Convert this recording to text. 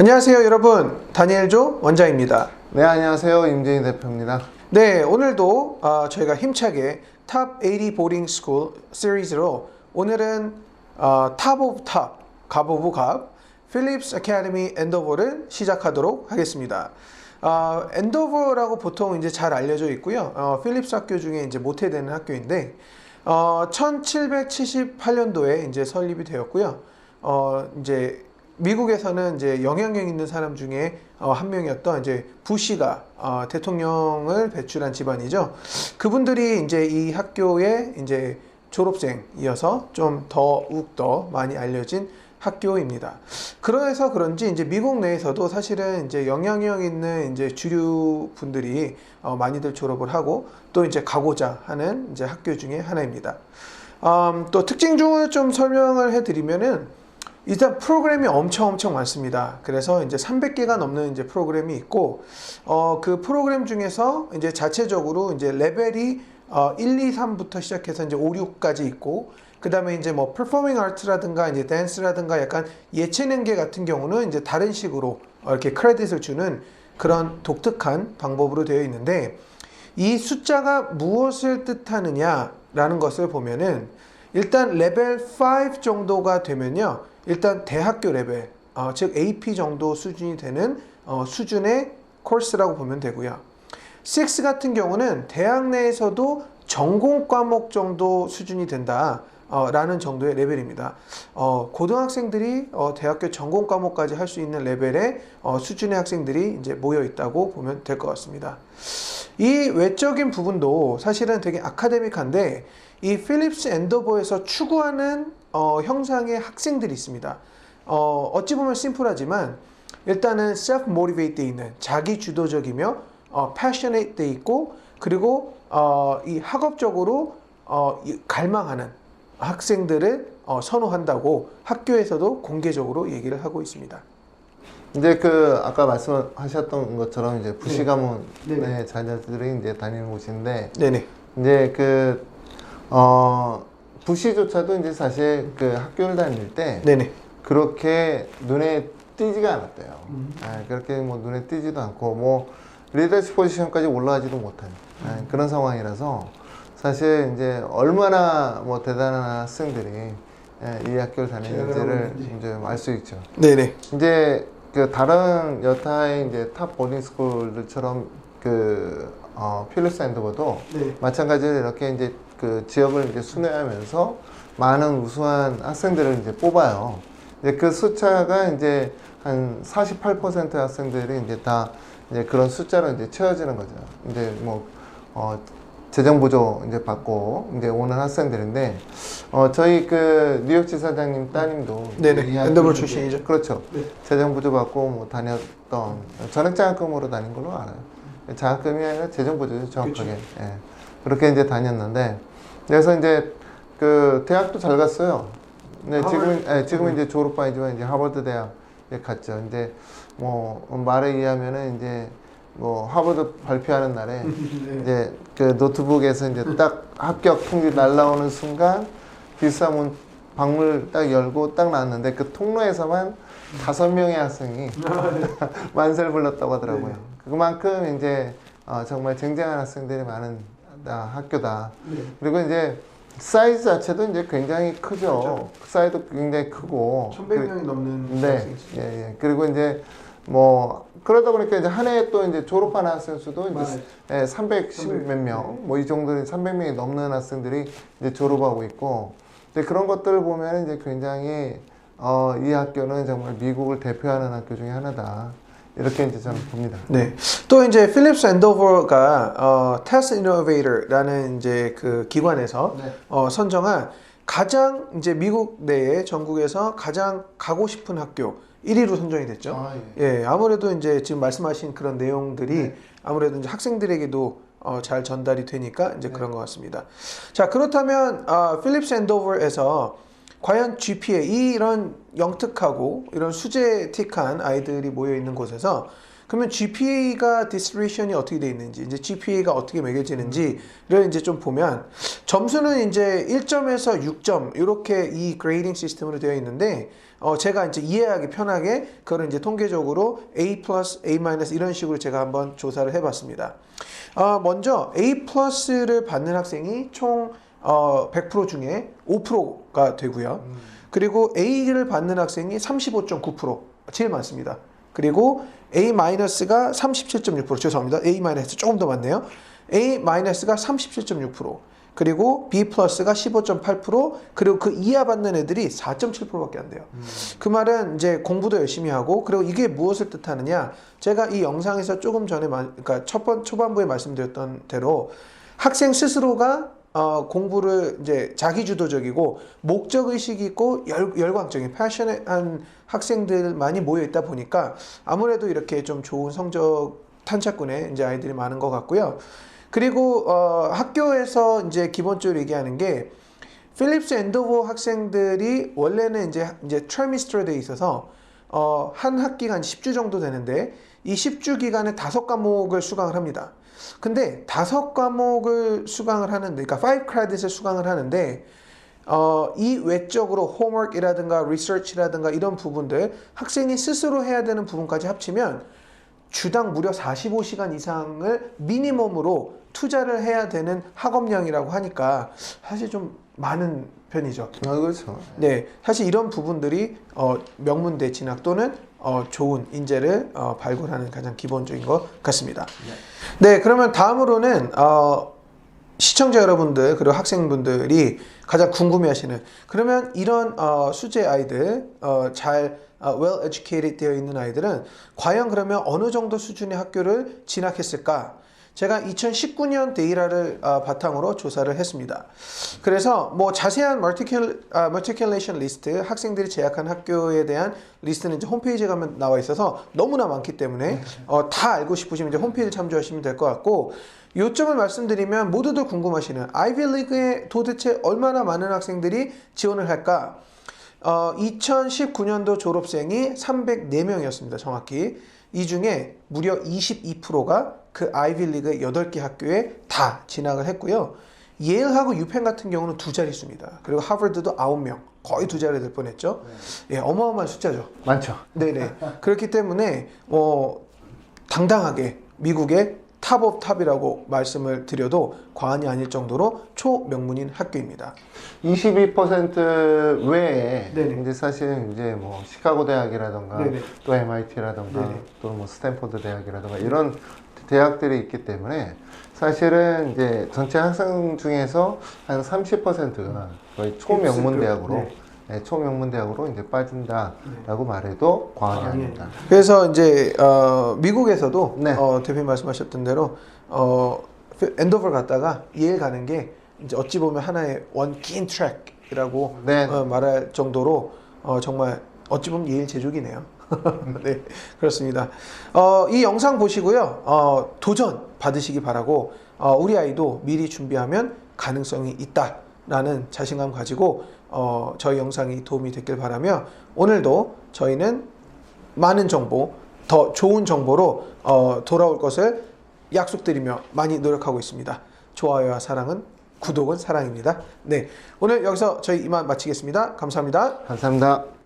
안녕하세요 여러분 다니엘조 원장입니다 네 안녕하세요 임재인 대표입니다. 네 오늘도 어, 저희가 힘차게 탑 80 보딩 스쿨 시리즈로 오늘은 어, 탑 오브 탑, 갑 오브 갑 필립스 아카데미 엔더버를 시작하도록 하겠습니다. 어, 엔더버라고 보통 이제 잘 알려져 있고요. 어, 필립스 학교 중에 이제 모태되는 학교인데 어, 1778년도에 이제 설립이 되었고요. 어, 이제 미국에서는 이제 영향력 있는 사람 중에 어, 한 명이었던 이제 부시가 어, 대통령을 배출한 집안이죠. 그분들이 이제 이 학교의 이제 졸업생이어서 좀 더욱 더 많이 알려진 학교입니다. 그래서 그런지 이제 미국 내에서도 사실은 이제 영향력 있는 이제 주류 분들이 어, 많이들 졸업을 하고 또 이제 가고자 하는 이제 학교 중에 하나입니다. 음, 또 특징 중을 좀 설명을 해드리면은 일단 프로그램이 엄청 엄청 많습니다. 그래서 이제 300개가 넘는 이제 프로그램이 있고 어, 그 프로그램 중에서 이제 자체적으로 이제 레벨이 어, 1, 2, 3부터 시작해서 이제 5, 6까지 있고 그 다음에 이제 뭐 퍼포밍 아트라든가 이제 댄스라든가 약간 예체능계 같은 경우는 이제 다른 식으로 어, 이렇게 크레딧을 주는 그런 독특한 방법으로 되어 있는데 이 숫자가 무엇을 뜻하느냐라는 것을 보면은 일단 레벨 5 정도가 되면요. 일단 대학교 레벨, 어, 즉 AP 정도 수준이 되는 어, 수준의 코र्스라고 보면 되고요. 6 같은 경우는 대학 내에서도 전공 과목 정도 수준이 된다. 어, 라는 정도의 레벨입니다. 어, 고등학생들이 어, 대학교 전공 과목까지 할 수 있는 레벨의 어, 수준의 학생들이 이제 모여 있다고 보면 될 것 같습니다. 이 외적인 부분도 사실은 되게 아카데믹한데 이 필립스 엔더버에서 추구하는 어, 형상의 학생들이 있습니다. 어, 어찌 보면 심플하지만 일단은 self motivate 돼 있는 자기 주도적이며 어, passionate 돼 있고 그리고 어, 이 학업적으로 어, 이 갈망하는 학생들을 어, 선호한다고 학교에서도 공개적으로 얘기를 하고 있습니다. 이제 그 아까 말씀하셨던 것처럼 이제 부시 네. 가문의 네. 자녀들이 이제 다니는 곳인데 네네. 이제 그 어, 부시조차도 이제 사실 그 학교를 다닐 때 네네. 그렇게 눈에 띄지가 않았대요. 음. 아, 그렇게 뭐 눈에 띄지도 않고 뭐 리더십 포지션까지 올라가지도 못한 아, 음. 그런 상황이라서 사실 이제 얼마나 뭐 대단한 학생들이 예, 이 학교를 다니는지를. 이제 알 수 있죠. 네네. 이제 그 다른 여타의 이제 탑 보딩 스쿨들처럼 그 어, 필립스 앤더버도 네. 마찬가지로 이렇게 이제 그 지역을 이제 순회하면서 많은 우수한 학생들을 이제 뽑아요. 이제 그 숫자가 이제 한 48% 학생들이 이제 다 이제 그런 숫자로 이제 채워지는 거죠. 이제 뭐, 어, 재정 보조 이제 받고 이제 오는 학생들인데, 어, 저희 그 뉴욕지사장님 따님도 네네. 이 엔더버 학교를 출신이죠. 그렇죠. 네. 재정 보조 받고 뭐 다녔던 전액 장학금으로 다닌 걸로 알아요. 장학금이 아니라 재정 보조죠 정확하게. 예. 그렇게 이제 다녔는데 그래서 이제 그 대학도 잘 갔어요. 네, 지금? 예, 지금 음. 이제 졸업 아니지만 이제 하버드 대학 에 갔죠. 이제 뭐 말에 의하면은 이제 뭐 하버드 발표하는 날에 네. 이제 그 노트북에서 이제 딱 합격 통지 날라오는 순간 비사문 방문 딱 열고 딱 나왔는데 그 통로에서만 다섯 명의 학생이 만세를 불렀다고 하더라고요. 네. 그만큼 이제 어, 정말 쟁쟁한 학생들이 많은 아, 학교다. 네. 그리고 이제 사이즈 자체도 이제 굉장히 크죠. 그렇죠. 사이즈도 굉장히 크고. 1100명이 넘는 네, 학생이. 예, 예. 그리고 이제 뭐 그러다 보니까 이제 한 해에 또 이제 졸업한 학생 수도. 이제 예, 310 몇 명, 네. 뭐이 정도는 300명이 넘는 학생들이 이제 졸업하고 있고, 근데 그런 것들을 보면 이제 굉장히 어, 이 학교는 정말 미국을 대표하는 학교 중에 하나다. 이렇게 이제 저는 봅니다. 네. 또 이제 필립스 앤더버가 어, 테스트 이노베이터라는 이제 그 기관에서 네. 어, 선정한 가장 이제 미국 내에 전국에서 가장 가고 싶은 학교 1위로 선정이 됐죠. 아, 예. 예, 아무래도 이제 지금 말씀하신 그런 내용들이 네. 아무래도 이제 학생들에게도 어, 잘 전달이 되니까 이제 네. 그런 것 같습니다. 자, 그렇다면 아, 필립스 앤더버에서 과연 GPA 이런 영특하고 이런 수제틱한 아이들이 모여 있는 곳에서 그러면 GPA가 디스트리뷰션이 어떻게 돼 있는지, 이제 GPA가 어떻게 매겨지는지를 이제 좀 보면 점수는 이제 1점에서 6점 이렇게 이 그레이딩 시스템으로 되어 있는데 어 제가 이제 이해하기 편하게 그거를 이제 통계적으로 A A 이런 식으로 제가 한번 조사를 해봤습니다. 어 먼저 A 플러스를 받는 학생이 총 어, 100% 중에 5%가 되고요. 그리고 A를 받는 학생이 35.9% 제일 많습니다. 그리고 A 마이너스가 37.6% 죄송합니다. A 조금 더 많네요. A 마이너스가 37.6% 그리고 B 플러스가 15.8% 그리고 그 이하 받는 애들이 4.7%밖에 안 돼요. 그 말은 이제 공부도 열심히 하고 그리고 이게 무엇을 뜻하느냐? 제가 이 영상에서 조금 전에 말- 그러니까 첫 번 초반부에 말씀드렸던 대로 학생 스스로가 어, 공부를 이제 자기주도적이고 목적 의식이 있고 열, 열광적인 패셔넷한 학생들 많이 모여 있다 보니까 아무래도 이렇게 좀 좋은 성적 탄착군에 이제 아이들이 많은 것 같고요. 그리고 어, 학교에서 이제 기본적으로 얘기하는 게 필립스 앤도버 학생들이 원래는 이제 이제 트라미스터로 돼 있어서 어, 한 학기가 한 10주 정도 되는데 이 10주 기간에 다섯 과목을 수강을 합니다. 근데 다섯 과목을 수강을 하는데 그러니까 5 credit을 수강을 하는데 어, 이 외적으로 홈워크이라든가 리서치라든가 이런 부분들 학생이 스스로 해야 되는 부분까지 합치면 주당 무려 45시간 이상을 미니멈으로 투자를 해야 되는 학업량이라고 하니까 사실 좀 많은 편이죠. 아, 그렇죠. 네, 사실 이런 부분들이 어, 명문대 진학 또는 어, 좋은 인재를 어, 발굴하는 가장 기본적인 것 같습니다. 네, 그러면 다음으로는 어, 시청자 여러분들 그리고 학생분들이 가장 궁금해하시는 그러면 이런 어, 수제 아이들 어, 잘 어, well educated 되어 있는 아이들은 과연 그러면 어느 정도 수준의 학교를 진학했을까? 제가 2019년 데이터를 어, 바탕으로 조사를 했습니다. 그래서 뭐 자세한 멀티큘 아, 멀티큘레이션 리스트 학생들이 재학한 학교에 대한 리스트는 이제 홈페이지에 가면 나와 있어서 너무나 많기 때문에 어, 다 알고 싶으시면 이제 홈페이지 참조하시면 될 것 같고 요점을 말씀드리면 모두들 궁금하시는 아이비리그에 도대체 얼마나 많은 학생들이 지원을 할까? 어, 2019년도 졸업생이 304명이었습니다. 정확히. 이 중에 무려 22%가 그 아이비리그 8개 학교에 다 진학을 했고요. 예일하고 유펜 같은 경우는 두 자릿수입니다. 그리고 하버드도 9명. 거의 두 자리 될 뻔했죠. 예, 어마어마한 숫자죠. 많죠. 네네. 그렇기 때문에 뭐 당당하게 미국의 탑 오브 탑이라고 말씀을 드려도 과언이 아닐 정도로 초명문인 학교입니다. 22% 외에 네네. 이제 사실 이제 뭐 시카고 대학이라던가 네네. 또 MIT라던가. 또 뭐 스탠포드 대학이라던가 이런 대학들이 있기 때문에 사실은 이제 전체 학생 중에서 한 30%가 거의 초명문 대학으로 네. 네, 초명문 대학으로 이제 빠진다라고 말해도 과언이 아 닙니다. 그래서 이제 어, 미국에서도 네. 어, 대표님 말씀하셨던 대로 어, 엔도버 갔다가 예일 가는 게 이제 어찌 보면 하나의 원긴 트랙이라고 네. 어, 말할 정도로 어, 정말 어찌 보면 예일 제조기네요. 네, 그렇습니다. 어, 이 영상 보시고요. 어, 도전 받으시기 바라고 어, 우리 아이도 미리 준비하면 가능성이 있다라는 자신감 가지고 어, 저희 영상이 도움이 됐길 바라며 오늘도 저희는 많은 정보, 더 좋은 정보로 어, 돌아올 것을 약속드리며 많이 노력하고 있습니다. 좋아요와 사랑은 구독은 사랑입니다. 네, 오늘 여기서 저희 이만 마치겠습니다. 감사합니다. 감사합니다.